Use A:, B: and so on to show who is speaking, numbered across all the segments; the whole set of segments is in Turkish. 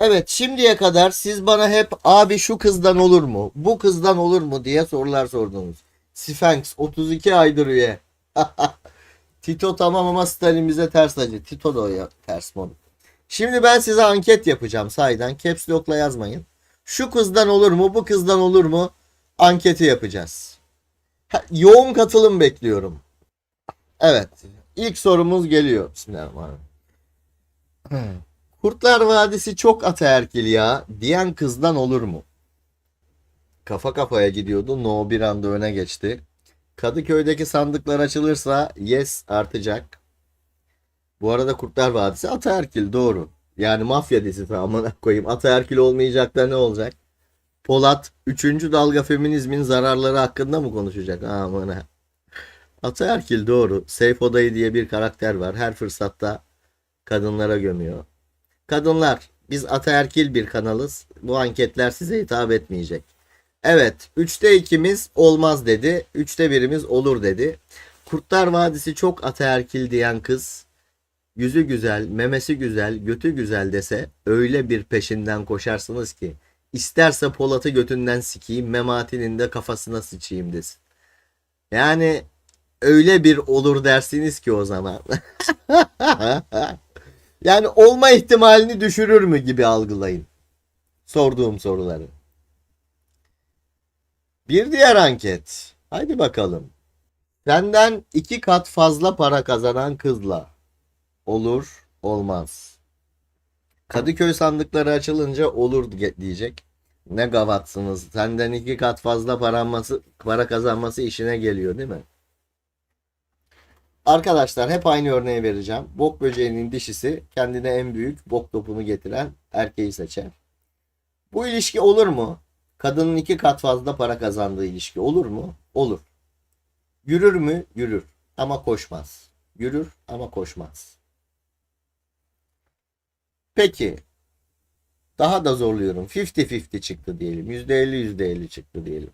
A: Evet şimdiye kadar siz bana hep abi şu kızdan olur mu? Bu kızdan olur mu diye sorular sordunuz. Sphinx 32 aydır üye. Tito tamam ama Stalin bize ters acı. Tito da o ya ters modu. Şimdi ben size anket yapacağım sahiden. Caps Lock'la yazmayın. Şu kızdan olur mu? Bu kızdan olur mu? Anketi yapacağız. Yoğun katılım bekliyorum. Evet. İlk sorumuz geliyor. Bismillahirrahmanirrahim. Kurtlar Vadisi çok ataerkil ya diyen kızdan olur mu? Kafa kafaya gidiyordu. No bir anda öne geçti. Kadıköy'deki sandıklar açılırsa yes artacak. Bu arada Kurtlar Vadisi ataerkil doğru. Yani mafya dizisi amına koyayım. Ataerkil olmayacak da ne olacak? Polat 3. dalga feminizmin zararları hakkında mı konuşacak? Amına. Ataerkil doğru. Seyf Odayı diye bir karakter var. Her fırsatta kadınlara gömüyor. Kadınlar, biz ataerkil bir kanalız. Bu anketler size hitap etmeyecek. Evet, 3'te 2'miz olmaz dedi. 3'te 1'imiz olur dedi. Kurtlar Vadisi çok ataerkil diyen kız yüzü güzel, memesi güzel, götü güzel dese öyle bir peşinden koşarsınız ki isterse Polat'ı götünden sikeyim, Memati'nin de kafasına sıçayım desin. Yani öyle bir olur dersiniz ki o zaman. Yani olma ihtimalini düşürür mü gibi algılayın. Sorduğum soruları. Bir diğer anket. Haydi bakalım. Senden iki kat fazla para kazanan kızla. Olur, olmaz. Kadıköy sandıkları açılınca olur diye- diyecek. Ne gavatsınız. Senden iki kat fazla paranması, para kazanması işine geliyor değil mi? Arkadaşlar hep aynı örneği vereceğim. Bok böceğinin dişisi kendine en büyük bok topunu getiren erkeği seçer. Bu ilişki olur mu? Kadının iki kat fazla para kazandığı ilişki olur mu? Olur. Yürür mü? Yürür. Ama koşmaz. Yürür ama koşmaz. Peki. Daha da zorluyorum. 50-50 çıktı diyelim. %50 %50 çıktı diyelim.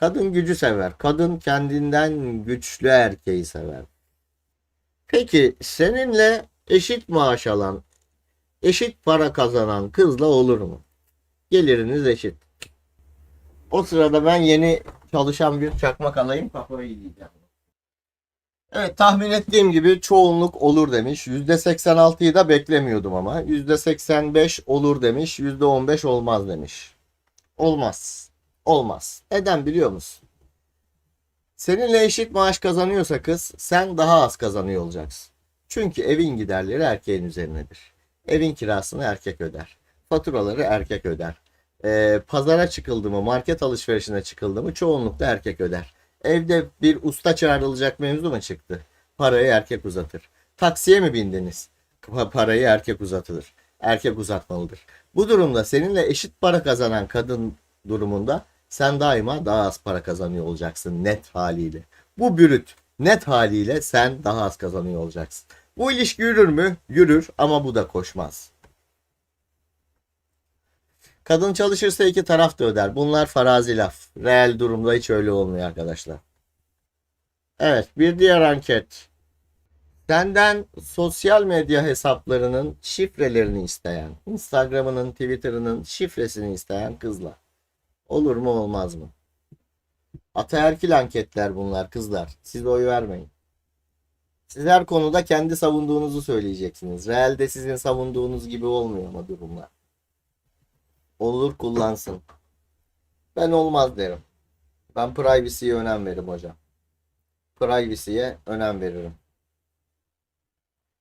A: Kadın gücü sever. Kadın kendinden güçlü erkeği sever. Peki seninle eşit maaş alan, eşit para kazanan kızla olur mu? Geliriniz eşit. O sırada ben yeni çalışan bir çakmak alayım kafayı yiyeceğim. Evet tahmin ettiğim gibi çoğunluk olur demiş. %86'yı da beklemiyordum ama. %85 olur demiş. %15 olmaz demiş. Olmaz. Olmaz. Neden biliyor musun? Seninle eşit maaş kazanıyorsa kız sen daha az kazanıyor olacaksın. Çünkü evin giderleri erkeğin üzerinedir. Evin kirasını erkek öder. Faturaları erkek öder. Ee, pazara çıkıldı mı, market alışverişine çıkıldı mı çoğunlukla erkek öder. Evde bir usta çağrılacak mevzu mu çıktı? Parayı erkek uzatır. Taksiye mi bindiniz? Pa- Parayı erkek uzatılır. Erkek uzatmalıdır. Bu durumda seninle eşit para kazanan kadın durumunda sen daima daha az para kazanıyor olacaksın net haliyle. Bu bürüt net haliyle sen daha az kazanıyor olacaksın. Bu ilişki yürür mü? Yürür ama bu da koşmaz. Kadın çalışırsa iki taraf da öder. Bunlar farazi laf. Reel durumda hiç öyle olmuyor arkadaşlar. Evet bir diğer anket. Senden sosyal medya hesaplarının şifrelerini isteyen, Instagram'ının, Twitter'ının şifresini isteyen kızla. Olur mu olmaz mı? Ataerkil anketler bunlar kızlar. Siz oy vermeyin. Siz her konuda kendi savunduğunuzu söyleyeceksiniz. Realde sizin savunduğunuz gibi olmuyor ama durumlar. Olur kullansın. Ben olmaz derim. Ben privacy'ye önem veririm hocam. Privacy'ye önem veririm.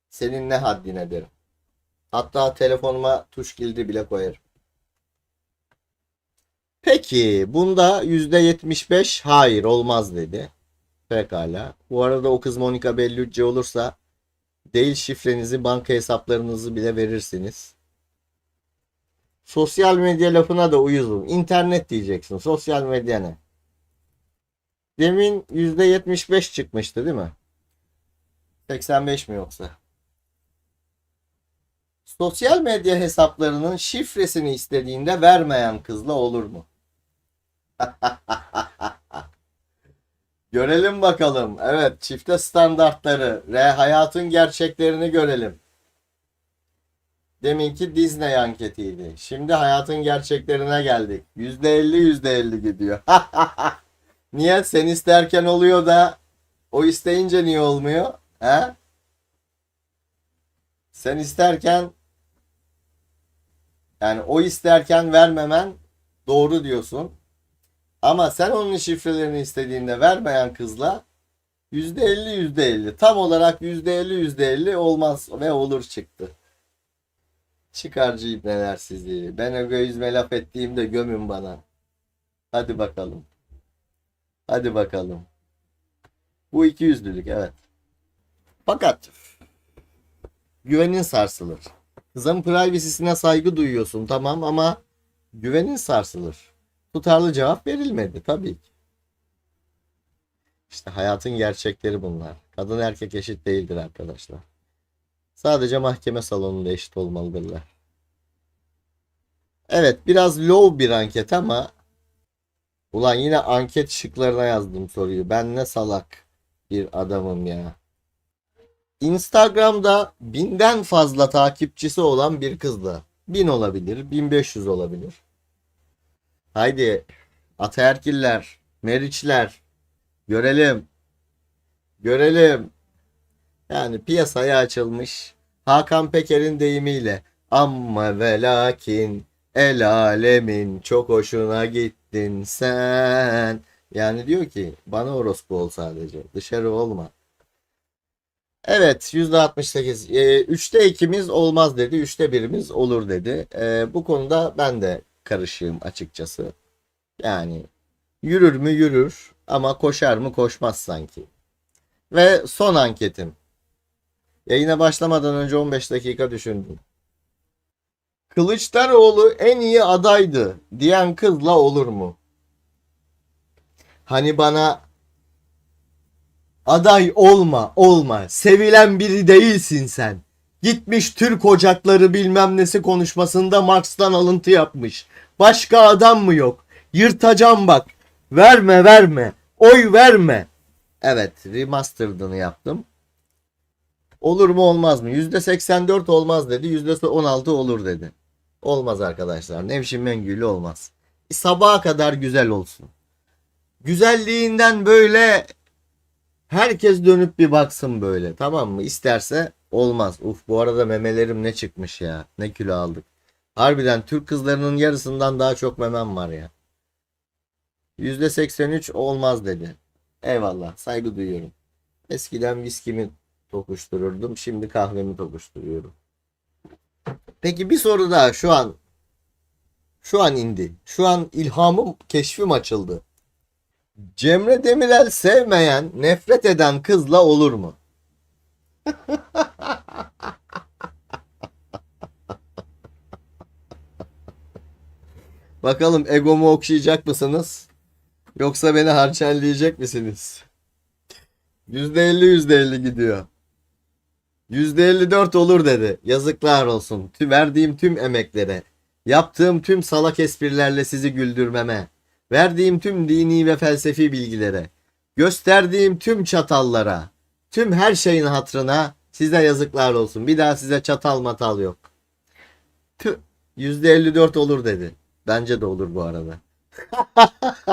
A: Senin ne haddine derim. Hatta telefonuma tuş kilidi bile koyarım. Peki bunda %75 hayır olmaz dedi. Pekala. Bu arada o kız Monica Bellucci olursa değil şifrenizi banka hesaplarınızı bile verirsiniz. Sosyal medya lafına da uyuzum. İnternet diyeceksin. Sosyal medya ne? Demin %75 çıkmıştı değil mi? 85 mi yoksa? Sosyal medya hesaplarının şifresini istediğinde vermeyen kızla olur mu? Görelim bakalım. Evet, çifte standartları ve hayatın gerçeklerini görelim. Deminki Disney anketiydi. Şimdi hayatın gerçeklerine geldik. %50 %50 gidiyor. Niye? Sen isterken oluyor da o isteyince niye olmuyor? He? Sen isterken yani o isterken vermemen doğru diyorsun. Ama sen onun şifrelerini istediğinde vermeyen kızla %50 %50 tam olarak %50 %50 olmaz ve olur çıktı. Çıkarcı ibneler sizi. Ben egoizme laf ettiğimde gömün bana. Hadi bakalım. Hadi bakalım. Bu iki yüzlülük evet. Fakat güvenin sarsılır. Kızın privacy'sine saygı duyuyorsun tamam ama güvenin sarsılır. Tutarlı cevap verilmedi tabii ki. İşte hayatın gerçekleri bunlar. Kadın erkek eşit değildir arkadaşlar. Sadece mahkeme salonunda eşit olmalıdırlar. Evet biraz low bir anket ama ulan yine anket şıklarına yazdım soruyu. Ben ne salak bir adamım ya. Instagram'da binden fazla takipçisi olan bir kızla. Bin olabilir, 1500 olabilir. Haydi ataerkiller, meriçler görelim. Görelim. Yani piyasaya açılmış Hakan Peker'in deyimiyle amma ve lakin el alemin çok hoşuna gittin sen. Yani diyor ki bana orospu ol sadece dışarı olma. Evet %68 e, 3'te 2'miz olmaz dedi 3'te 1'imiz olur dedi. E, bu konuda ben de karışığım açıkçası. Yani yürür mü yürür ama koşar mı koşmaz sanki. Ve son anketim. Yayına başlamadan önce 15 dakika düşündüm. Kılıçdaroğlu en iyi adaydı diyen kızla olur mu? Hani bana aday olma olma sevilen biri değilsin sen. Gitmiş Türk ocakları bilmem nesi konuşmasında Marx'tan alıntı yapmış. Başka adam mı yok? Yırtacağım bak. Verme verme. Oy verme. Evet remastered'ını yaptım. Olur mu olmaz mı? %84 olmaz dedi. %16 olur dedi. Olmaz arkadaşlar. Nevşin Mengü'yle olmaz. Sabaha kadar güzel olsun. Güzelliğinden böyle herkes dönüp bir baksın böyle. Tamam mı? İsterse olmaz. Uf bu arada memelerim ne çıkmış ya. Ne kilo aldık. Harbiden Türk kızlarının yarısından daha çok memem var ya. %83 olmaz dedi. Eyvallah. Saygı duyuyorum. Eskiden viskimi tokuştururdum. Şimdi kahvemi tokuşturuyorum. Peki bir soru daha şu an şu an indi. Şu an ilhamım, keşfim açıldı. Cemre Demirel sevmeyen, nefret eden kızla olur mu? Bakalım egomu okşayacak mısınız? Yoksa beni harçenleyecek misiniz? %50 %50 gidiyor. %54 olur dedi. Yazıklar olsun. Tüm verdiğim tüm emeklere, yaptığım tüm salak esprilerle sizi güldürmeme, verdiğim tüm dini ve felsefi bilgilere, gösterdiğim tüm çatallara, tüm her şeyin hatrına size yazıklar olsun. Bir daha size çatal matal yok. Tüh, %54 olur dedi. Bence de olur bu arada.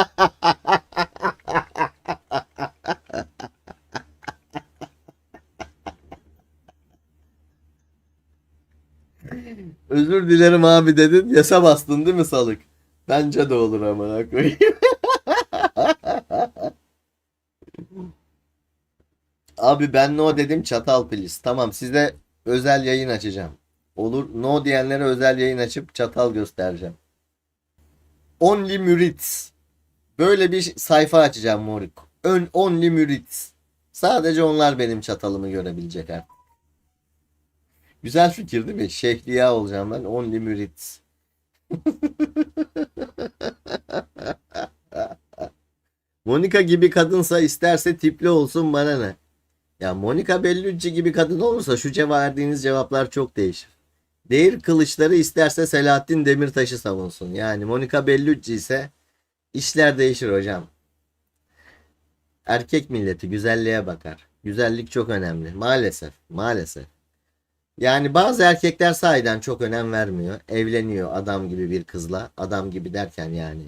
A: Özür dilerim abi dedin. Yasa bastın değil mi salık? Bence de olur amına koyayım. Abi ben no dedim çatal please. Tamam size özel yayın açacağım. Olur no diyenlere özel yayın açıp çatal göstereceğim. Only Mürits. Böyle bir sayfa açacağım Morik. Ön Only Mürits. Sadece onlar benim çatalımı görebilecek artık. Güzel fikir değil mi? Şehliya olacağım ben. Only Mürits. Monika gibi kadınsa isterse tipli olsun bana ne? Ya Monika Bellucci gibi kadın olursa şu verdiğiniz cevaplar çok değişir. Değir kılıçları isterse Selahattin Demirtaş'ı savunsun. Yani Monika Bellucci ise işler değişir hocam. Erkek milleti güzelliğe bakar. Güzellik çok önemli. Maalesef. Maalesef. Yani bazı erkekler sahiden çok önem vermiyor. Evleniyor adam gibi bir kızla. Adam gibi derken yani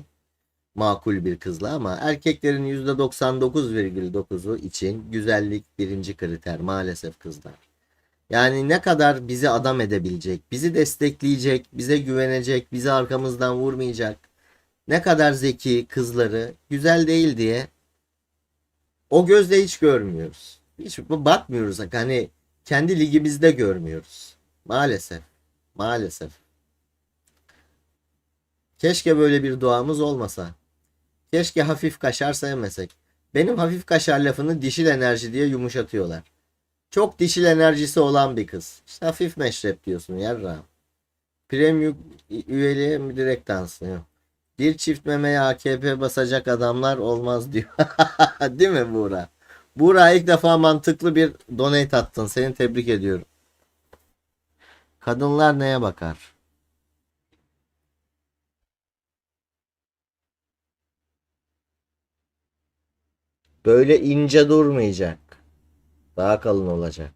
A: makul bir kızla ama erkeklerin %99,9'u için güzellik birinci kriter maalesef kızlar. Yani ne kadar bizi adam edebilecek, bizi destekleyecek, bize güvenecek, bizi arkamızdan vurmayacak. Ne kadar zeki kızları güzel değil diye o gözle hiç görmüyoruz. Hiç bakmıyoruz. Hani kendi ligimizde görmüyoruz. Maalesef. Maalesef. Keşke böyle bir doğamız olmasa. Keşke hafif kaşar sevmesek. Benim hafif kaşar lafını dişil enerji diye yumuşatıyorlar. Çok dişil enerjisi olan bir kız. İşte hafif meşrep diyorsun yarrağım. Premium üyeliğe mi direkt dansıyor? Bir çift memeye AKP basacak adamlar olmaz diyor. Değil mi Buğra? Buğra ilk defa mantıklı bir donate attın. Seni tebrik ediyorum. Kadınlar neye bakar? Böyle ince durmayacak. Daha kalın olacak.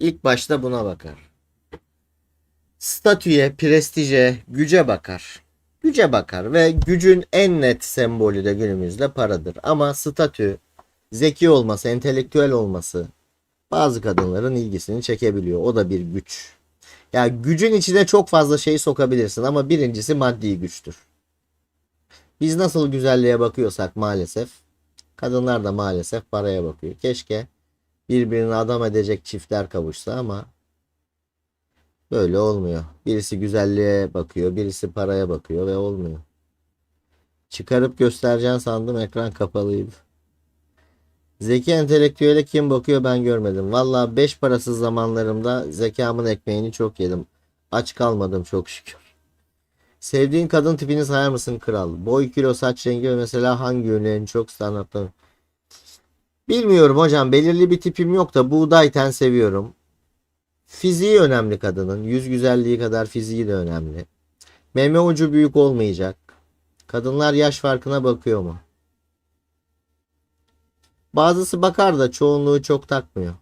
A: İlk başta buna bakar. Statüye, prestije, güce bakar. Güce bakar ve gücün en net sembolü de günümüzde paradır. Ama statü, zeki olması, entelektüel olması bazı kadınların ilgisini çekebiliyor. O da bir güç. Ya gücün içine çok fazla şey sokabilirsin ama birincisi maddi güçtür. Biz nasıl güzelliğe bakıyorsak maalesef kadınlar da maalesef paraya bakıyor. Keşke birbirini adam edecek çiftler kavuşsa ama böyle olmuyor. Birisi güzelliğe bakıyor, birisi paraya bakıyor ve olmuyor. Çıkarıp göstereceğim sandım ekran kapalıydı. Zeki entelektüele kim bakıyor ben görmedim. Valla 5 parasız zamanlarımda zekamın ekmeğini çok yedim. Aç kalmadım çok şükür. Sevdiğin kadın tipini sayar mısın kral? Boy, kilo, saç rengi ve mesela hangi yönü en çok standartlı? Bilmiyorum hocam. Belirli bir tipim yok da buğday ten seviyorum. Fiziği önemli kadının. Yüz güzelliği kadar fiziği de önemli. Meme ucu büyük olmayacak. Kadınlar yaş farkına bakıyor mu? Bazısı bakar da çoğunluğu çok takmıyor.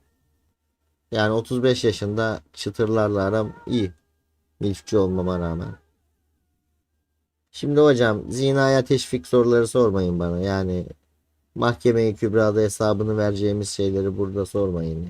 A: Yani 35 yaşında çıtırlarla aram iyi. Milfçi olmama rağmen. Şimdi hocam zinaya teşvik soruları sormayın bana. Yani mahkemeyi kübrada hesabını vereceğimiz şeyleri burada sormayın.